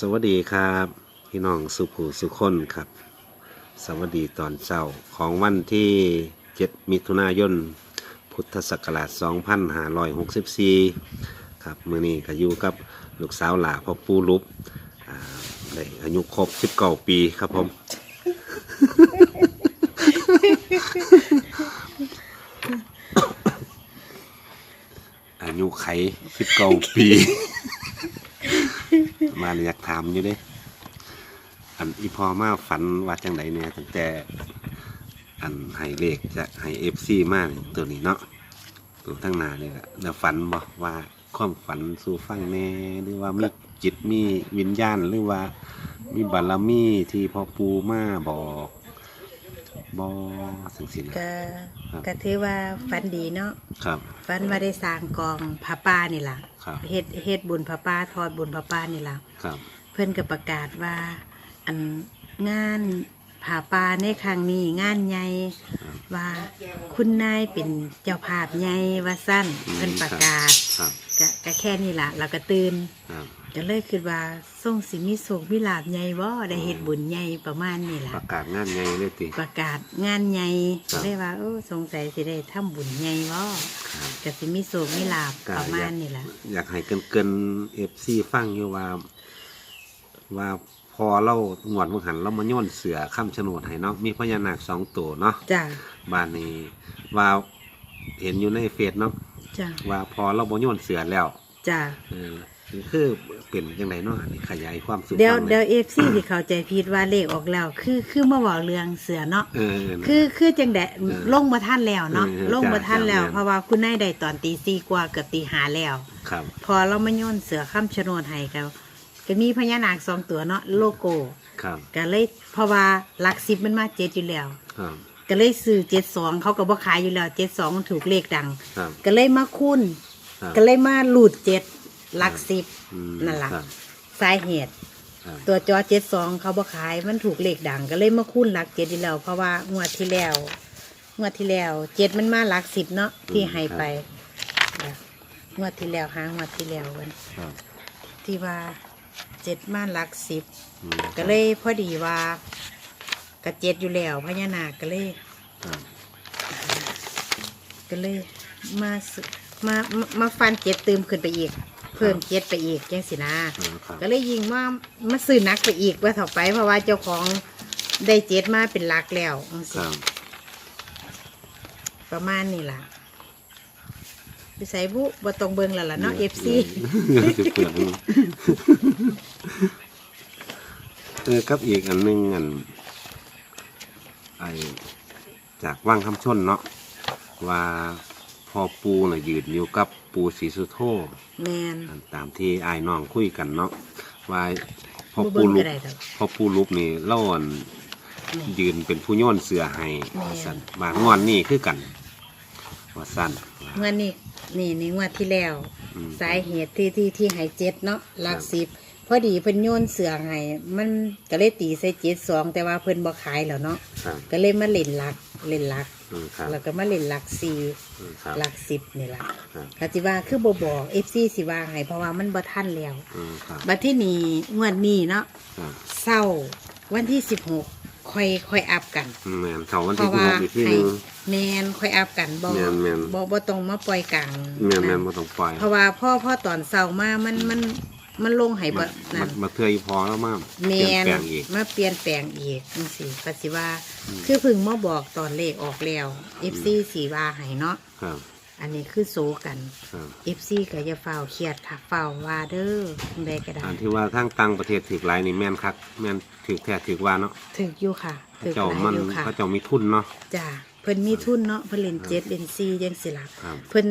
สวัสดีครับพี่น้องสุภูสุคนครับ สวัสดีตอนเช้าของวันที่ 7 มิถุนายน พุทธศักราช 2564 ครับมื้อนี้ก็อยู่กับลูกสาวหลาพ่อปูลุบอ่าได้อายุครบ 19 ปีครับผม อายุไข 19 ปี มาอยากถามอยู่เด้อันอีพอมาฝันว่าจังไดเนี่ยตั้งแต่ อันให้เลขจะให้เอฟซีมากตัวนี้เนาะตัวทั้งนานี่แหละแล้วฝันบอกว่าความฝันสู่ฟังแน่หรือว่ามีจิตมีวิญญาณหรือว่ามีบารมีที่พ่อปูมาบอก บอสังสินะก็ครับก็ถือว่าฝันดีเนาะครับ ฝันว่าได้สร้างกองผ้าป่านี่ล่ะครับ เฮ็ดเฮ็ดบุญผ้าป่าทอดบุญผ้าป่านี่ล่ะ ครับเพื่อนก็ประกาศว่า อันงานผ้าป่าในครั้งนี้งานใหญ่ว่าคุณนายเป็นเจ้าภาพใหญ่ว่าสั้นเพิ่นประกาศครับ ก็ ก็แค่นี้ล่ะเราก็ตื่นครับ ก็เลยคิดว่าส่งสิมีโศกมีลาบใหญ่บ่ได้เฮ็ดบุญใหญ่ประมาณนี้ล่ะ ประกาศงานไงเลยติ ประกาศงานใหญ่ครับได้ว่าโอ้สงสัยสิได้ทำบุญใหญ่บ่ครับก็สิมีโศกมีลาบก็ประมาณอยากนี้ล่ะ อยากให้เกินเกินเอฟซีฟังอยู่ว่า ว่าพอเราหวดมังหันเรามาโย่นเสือข้ามฉนดให้เนาะมีพญานาคสองตัวเนาะ จ้ะบ้านนี้ว่าเห็นอยู่ในเฟซเนาะ จ้ะว่าพอเราบ่โย่นเสือแล้วจ้ะเออคือเป็นยังไงเนาะอันนี้ขยายความสุเดี๋ยวฟังหน่อเดี๋ยว FC ที่เข้าใจผิดว่าเลขออกแล้ว คือคือมาบอกเรื่องเสือเนาะเออเออ คือคือจังแดะเออลงมาท่านแล้วเนาะเออลงมาท่านแล้ว จ้ะ เพราะว่าคุณนายได้ตอนตีสี่กว่าเกือบตีหาแล้ว ครับ พอเรามาโยนเสือข้ามชะโนดให้ก็ก็มีพญานาคสองตัวเนาะโลโก้ครับก็เลยเพราะว่าหลักสิบมันมาเจ็ดอยู่แล้ว ครับ ก็เลยซื้อเจ็ดสองเขาก็บ่ขายอยู่แล้วเจ็ดสองถูกเลขดัง ครับ ก็เลยมาคูณครับ ก็เลยมาหลุดเจ็ดหลักสิบอืมนั่นล่ะครับ สาเหตุ ครับ ตัวจอเจ็ดสองเขาบ่ขายมันถูกเลขดัง ก็เลยมาคูณหลักเจ็ดอยู่แล้วเพราะว่างวดที่แล้วงวดที่แล้วเจ็ดมันมาหลักสิบเนาะที่ให้ไปงวดที่แล้วหางวดที่แล้ววันครับที่ว่าเจ็ดมาหลักสิบ อืมก็เลยพอดีว่า กระเจ็ดอยู่แล้วพญานาคก็เลยครับก็เลยมาซื้อมามามาฟันเจ็ดเติมขึ้นไปอีก เพิ่มเจ็ดไปอีกยังสินะอืมครับก็เลยยิงว่ามาซื้อหนักไปอีกว่าต่อไป เพราะว่าเจ้าของได้เจ็ดมาเป็นหลักแล้วจังคซี้รับประมาณนี้ล่ะไปใส่บุบ่ตรงเบิงแล้วล่ะเนาะเอฟซีจะเปลือกมันเออกับอีกอันหนึงอันไอ จากว่างคำชนเนาะว่าพอปูน่ะยืนอยู่กับปูสีสุโธแมนอันตามที่ไอ้ายน้องคุยกันเนาะว่าพอบ่ปูเบิ่งลุก็กได้ดอก พอปูลุกนี่เล่าอันนี่ยืนเป็นผู้โย่นเสือให้แม่นสันบางงอนนี่คือกันว่าสั้นงวดนี้นี่นี่งวดที่แล้ว อืมสาเหตุที่ที่ที่ใหายเจ็ดเนาะหลักครับ สิบ พอดีเพิ่นโยนเสือให้มันก็เลยตีใส่เจ็ดสองแต่ว่าเพิ่นบ่ขายแล้วเนาะครับก็เลยมาเล่นหลักเล่นหลัก อืมครับแล้วก็มาเล่นหลักสี่อืมครับ หลักสิบนี่ล่ะครับกสิว่าคือบ่บอกเอฟซีสิว่าให้เพราะว่ามันบ่ทันแล้ว อืมครับบัดที่นี่งวดนี้เนาะครับเศร้าวันที่สิบหกค่อยค่อยอัพกัน แมนเขาวันเพที่ราะสิบว่าหกอีกที่หให้นึงแมนค่อยอัพกันบ่แม่นแม่น บ่บ่ตรงมาปล่อยกลางแมนแมนะมาต้องปล่อยเพราะว่าพ่อพ่อตอนเศร้ามามันมัน มันลงให้มับ่นนั่มันนมาเทื่อยพอแล้วมากแมเปลี่ยนนแปลงอีก มาเปลี่ยนแปลงอีกจังซี่ก็สิว่า อืม คือเพึ่งมาบอกตอนเลขออกแล้ว FC สิว่าให้เนาะครับอันนี้คือโซกัน ครับ FC ก็อย่าเฝ้าเครียดค่ะเฝ้าว่าเด้อจังใดก็ได้อันที่ว่าทั้งต่างประเทศถือหลายนี่แม่นคักแม่นถือแท้ถือว่าเนาะถึกอยู่ค่ะถึกเจ้าหลายมันอยู่ค่ะเขาเจ้ามีทุนเนาะ จ้าเพิ่นมีทุนเนาะเพิ่นเล่นเจ็ดเล่นซีจังสิล่ะครับ เพิ่น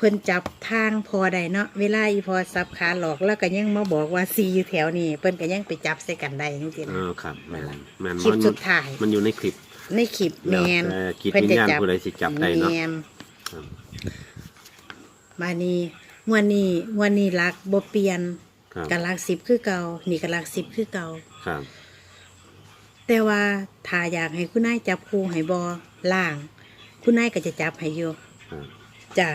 เพิ่นจับทางพอได้เนาะเวลาอีพอซับขาหลอกแล้วก็ยังมาบอกว่าซีอยู่แถวนี้เพิ่นก็ยังไปจับใส่กันได้จังซี่เอนะอครับแมนแมนคลิปมันสุดท้าย มันอยู่ในคลิปในคลิปแมนแล้วแต่จิตเพิ่นวิญจะญาณจับผู้ใดสิจับได้เนาะ แมนครับ มานี่งวดนี้งวดนี้รักบ่เปลี่ยนครับกับรักสิบคือเก่านี่กับรักสิบคือเก่า ครับแต่ว่าถ้าอยากให้คุณนายจับคู่ให้บอล่าง คุณนายก็จะจับให้อยู่ครับจ้ะ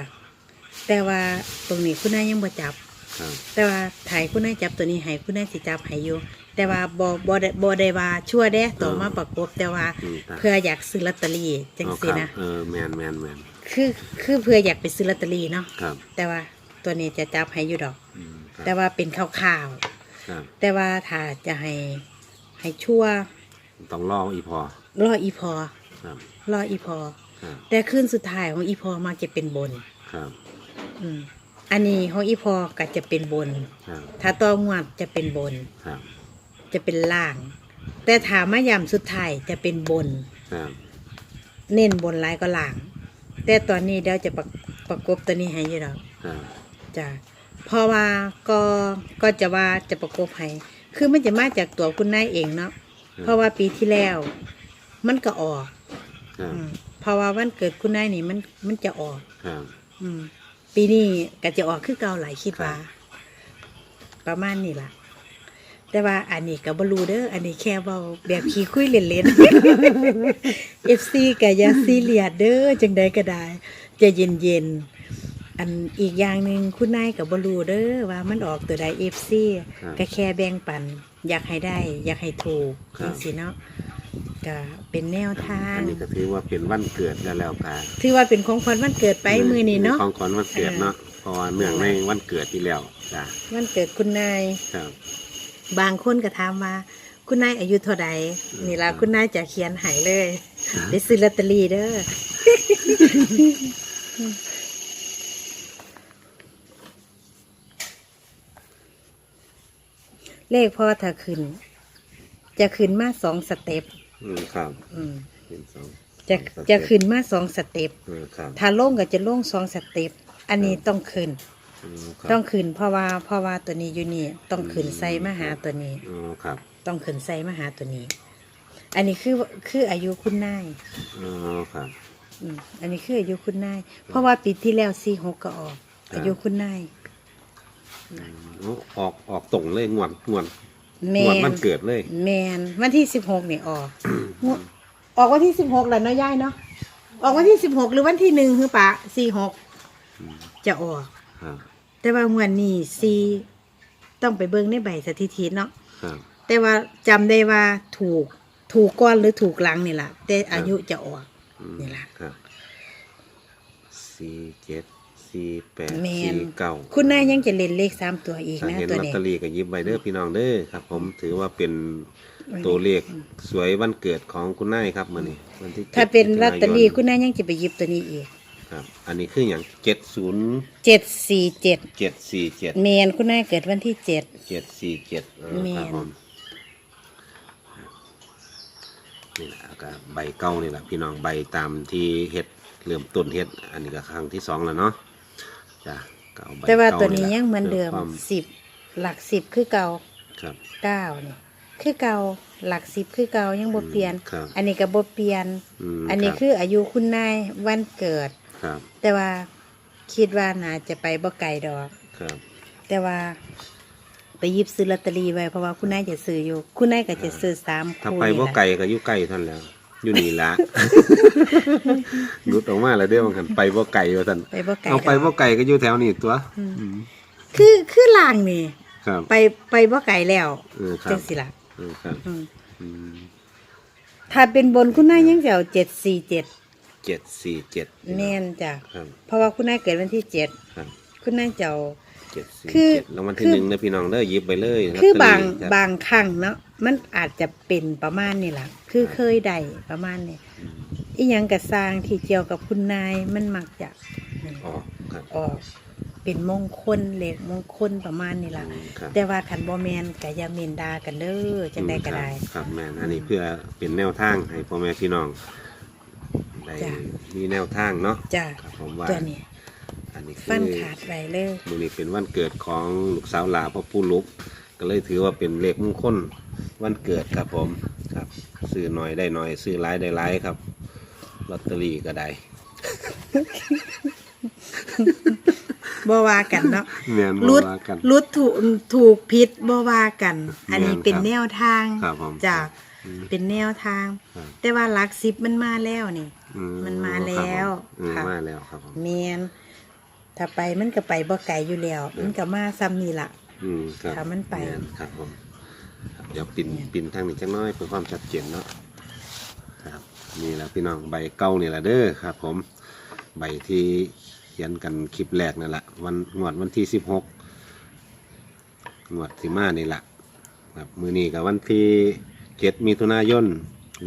แต่ว่าตรงนี้คุณนายยังบ่จับ ครับแต่ว่าถ่ายคุณนายจับตัวนี้ให้คุณนายสิจับให้อยู่แต่ว่าบ่บ่ได้บ่ได้ว่าชั่วเด้ตัวมาประกบแต่ว่าอืมครับเพื่ออยากซื้อลอตเตอรี่จังเอาซี่ครับนะเออแมนแมนแมนคือคือเพื่ออยากไปซื้อลอตเตอรี่เนาะครับแต่ว่าตัวนี้จะจับให้อยู่ดอก อืมครับแต่ว่าเป็นข่าวครับๆแต่ว่าถ้าจะให้ให้ชั่วต้องรออีพอรออีพอครับรออีพอ ครับแต่คืนสุดท้ายของอีพอมาจะเป็นบน ครับ อืมอันนี้ของอีพอก็จะเป็นบน ครับถ้าต่องวดจะเป็นบน ครับจะเป็นล่าง แต่ถามมายำสุดท้ายจะเป็นบน ครับเน้นบนหลายก็ล่าง แต่ตอนนี้เดี๋ยวจะประประกบตัวนี้ให้อยู่ดอกครับจ้ะเพราะว่าก็ก็จะว่าจะประกบให้คือมันจะมาจากตัวคุณนายเองเนาะเพราะว่าปีที่แล้ว มันก็ออก ครับอืมเพราะว่าวันเกิดคุณนายนี่มันมันจะออก ครับอืม ปีนี้ก็จะออกคือเก่าหลายคิดว่า ประมาณนี้ล่ะ แต่ว่าอันนี้ก็บรูเด้ออันนี้แค่เบาแบบขี้คุยเล่นๆเอฟซีก็อย่าซีเรียสเด้อจังใดก็ได้ใจะเย็นๆอันอีกอย่างหนึ่งคุณนายกับบรูเด้อว่ามันออกตัวใดเอฟซีก็แค่แบ่งปัน อยากให้ได้ อยากให้ถูกจังสิเนาะ ก็เป็นแนวทาง อันนี้ก็ถือว่าเป็นวันเกิดแล้วแล้วกันถือว่าเป็นของขวัญวันเกิดไปมือนี้เนาะของขวัญวันเกิดเนาะเพราะว่าเนื่องในวันเกิดที่แล้วจ้ะวันเกิดคุณนายครับ บางคนก็ถามว่าคุณนายอายุเท่าใดนี่ละคุณนายจะเขียนใหายเลยไปซื้อลอตเตอรี่เด้อเลขพ่อถ้าขึ้น จะขึ้นมาสองสเต็ป อืมครับอืมเป็นสองจะสองสเต็ปจะขึ้นมาสองสเต็ปเออครับถ้าลงก็จะลงสองสเต็ปอันนี้ต้องขึ้น อืมครับต้องขึ้นเพราะว่าเพราะว่าตัวนี้อยู่นี่ต้องขึ้นใส่มาหาตัวนี้ อ๋อครับต้องขึ้นใส่มาหาตัวนี้ อันนี้คือคืออายุคุณนายอ๋อครับ อืมอันนี้คืออายุคุณนายเพราะว่าปีที่แล้วสี่หกก็ออก ครับ อายุคุณนายอ๋อออกออกตรงเลยงวดงวด แมงวดนวันเกิดเลย แมนวันที่สิบหกนี่ออกงวดออกวันที่สิบหกแหละเนาะย่ายเนาะออกวันที่สิบหกหรือวันที่หนึ่งคือปะสี่หกจะออก ครับแต่ว่างวดนี้สี่ต้องไปเบิ่งในใบสถิติเนาะครับ แต่ว่าจำได้ว่าถูกถูกก้อนหรือถูกหลังนี่แหละแต่อายุจะออก อืมนี่ล่ะ ครับสี่เจ็ด สี่แปดแม่น สี่เก้าคุณนายยังจะเล่นเลขสามตัวอีกถ้านะเห็นตัวลอตนี้เตอรี่ก็หยิบใบเด้อพี่น้องเด้อครับ ผมถือว่าเป็นตัวเลขสวยวันเกิดของคุณนายครับมื่อนี้วันที่ถ้าเป็น7ลอตเตอรี่มิถุคุณนายยังจะไปหยิบตัวนี้อีกครับ อันนี้คืออย่างเจ็ดศูนย์เจ็ดสี่เจ็ดเจ็ดสี่เจ็ด เมนคุณนายเกิดวันที่เจ็ด เจ็ดสี่เจ็ดแม่น ครับผมนี่แหละก็ใบเก้านี่แหละพี่น้องใบตามที่เฮ็ดเริ่มต้นเฮ็ด อันนี้ก็ครั้งที่สองแล้วเนาะ จ้ะก็เอใบแต่ว่าเก้ตัวนี้แหละยังเหมือนเดิมพื่ความสิบหลักสิบคือเก่าครับเก้าเนี่ยคือเก่าหลักสิบคือเก่ายังบ่เปลี่ยน ครับอันนี้ก็บ่เปลี่ยน มอันนี้รับคืออายุคุณนายวันเกิด ครับแต่ว่าคิดว่าน่าจะไปบ่ไกลดอก ครับแต่ว่า ไปหยิบซื้อลอตเตอรี่ไว้เพราะว่าคุณนายจะซื้ออยู่ คุณนายก็จะซื้อสามถ้าคู่ไปนี่บ่แหละไกลก็อยู่ใกล้ท่านแล้ว อยู่นี่ละรุดออกมาแล้วเด้อบางคันไปบ่ไกลว่าท่านไปบ่ไกลเอาไปดบ่อกไกลก็อยู่แถวนี้ตัวอืมคือคือล่างนี่ ครับ ไปไปบ่ไกลแล้วเออครัจับงสิล่ะเออครับอืมอืมถ้าเป็นบนคุณนายยังจะเอาเจ็ดสี่เจ็ดเจ็ดสี่เจ็ดแม่นจ้ะครับเพราะว่าคุณนายเกิดวันที่เจ็ดครับคุณนายจะเอาเจ็ดสี่คือเจ็ดรางวัลที่คือ หนึ่งนะพี่น้องเด้อหยิบไปเลยคือลตเตบางรี่จ้ะบางครั้งเนาะ มันอาจจะเป็นประมาณนี่ล่ะคือเคยได้ประมาณนี้อีหยังกระสร้างที่เกี่ยวกับคุณนายมันมักจะอ๋อครับ ออกเป็นมงคลเหล็กมงคลประมาณนี้ล่ะอืมครับแต่ว่าขันบอแมนกะยาเมนดากันเด้อจังได้ก็ได้ ครับครับแม่นอันนี้เพื่อเป็นแนวทางให้พ่อแม่พี่น้องได้จ้ะ มีแนวทางเนาะจ้ะครับผมว่าตัวนี้อันนี้คือ ฟันขาดไปเลย มื้อนี้เป็นวันเกิดของลูกสาวหลาพ่อปู่ลุก ก็เลยถือว่าเป็นเลขมงคล วันเกิดครับผมครับซื้อหน่อยได้หน่อย ซื้อหลายได้หลายครับลอตเตอรี่ก็ได้บ่ว่ากันเนาะแม่นบ่รุดว่ากัน รุดถูกถูกผิดบ่ว่ากัน อันนี้แม่นเป็นครับแนวทางครับผมจ้ะอืมเป็นแนวทาง ครับ แต่ว่าหลักสิบมันมาแล้วนี่ อืมันมาแล้วครับผมอืมค่ะ มาแล้วครับผมแมนถ้าไปมันก็ไปบ่ไกลอยู่แล้ว มันก็มาซ้ำนี่ล่ะ อืมครับถ้ามันไปแครับผมครับ เดี๋ยวปินปินทางนี้จังน้อยเพื่อความชัดเจนเนาะครับนี่แหละพี่น้องใบเก่านี่แหละเด้อครับ ผมใบที่เขียนกันคลิปแรกนั่นแหละวันงวดวันที่สิบหกงวดสิมานี่แหละครับมือนี้กับวันที่เจ็ดมิถุนายน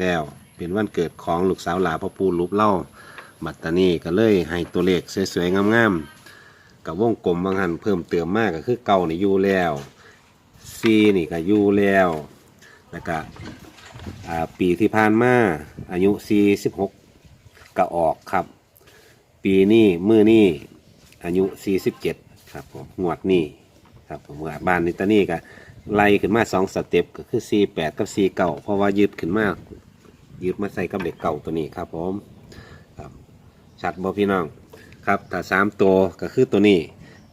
แล้วเป็นวันเกิดของลูกสาวหลาพ่อปูรูปเล่าบัตตานีก็เลยให้ตัวเลขสวยๆงามๆกับวงกลมบางหันเพิ่มเติมมากก็คือเก่านี่อยู่แล้ว ซีนี่ก็อยู่แล้วแล้วก็ปีที่ผ่านมาอายุซีสิบหกก็ออกครับ ปีนี้มือนี้อายุ47ครับผมงวดนี้ครับผมบ้านนิตานี่ก็ไล่ขึ้นมาสองสเต็ปก็คือ48กับ49เพราะว่ายืดขึ้นมายืดมาใส่กับเด็กเก่าตัวนี้ครับผมครับชัดบ่พี่น้องครับถ้าสามตัวก็คือตัวนี้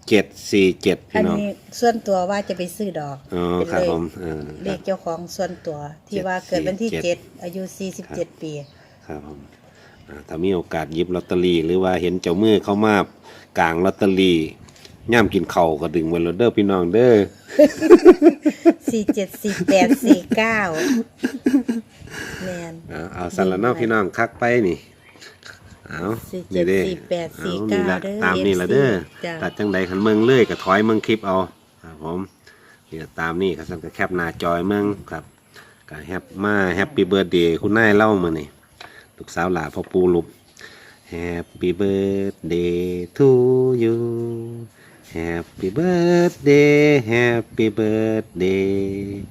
747อัพี่นน้องนี้ส่วนตัวว่าจะไปซื้อดอกอ๋อเป็นครับเลผขมเออเลขเจ้าของส่วนตัวที่ว่าเกิดวันที่747เจ็ดอายุสี่สิบเจ็ดปี ครับผมอ่าถ้ามีโอกาสหยิบลอตเตอรี่หรือว่าเห็นเจ้ามือเข้ามากลางลอตเตอรี่ย่ามกินเข่าวก็ดึงไว้แล้วเด้อพี่น้องเด้อสี่เจ็ดสี่แปดสี่เก้าแมนเอาเอาสันละเนอกพี่น้องคักไปนี่ เอาสี่เจ็นี่ดเด้สี่แปดสี่เอาเก้านี่ละเด้อ ตามนี่ละเด้อจ้ะ ตัดจังใดขันเมืองเลื่อยกับถอยเมืองคลิปเอาครับผมนี่ละตามนี่ครับสันก็แคปหน้าจอยเมืองครับก็แฮปมาแฮปปี้เบิร์ดเดย์คุณนายเล่ามานี่ลูกสาวหลาพ่อปูลุบ Happy birthday to you Happy birthday Happy birthday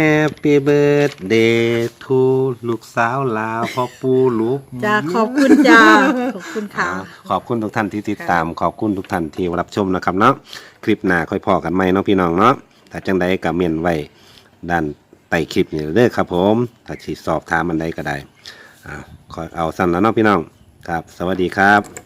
Happy birthday to ลูกสาวลาวพ่อปูลุบจ้าขอบคุณจ้าขอบคุณค่ะอ่าขอบคุณทุกท่านที่ติดตาม ขอบคุณทุกท่านที่รับชมนะครับเนาะคลิปหน้าค่อยพอกันไหมเนาะพี่น้องเนาะถ้าจังใดก็เมียนไว้ด้านใต้คลิปนี่เด้อครับผมถ้าชีสอบถามมันใดก็ได้อ่าขอเอาสั้นแล้วเนาะพี่น้องครับ สวัสดีครับ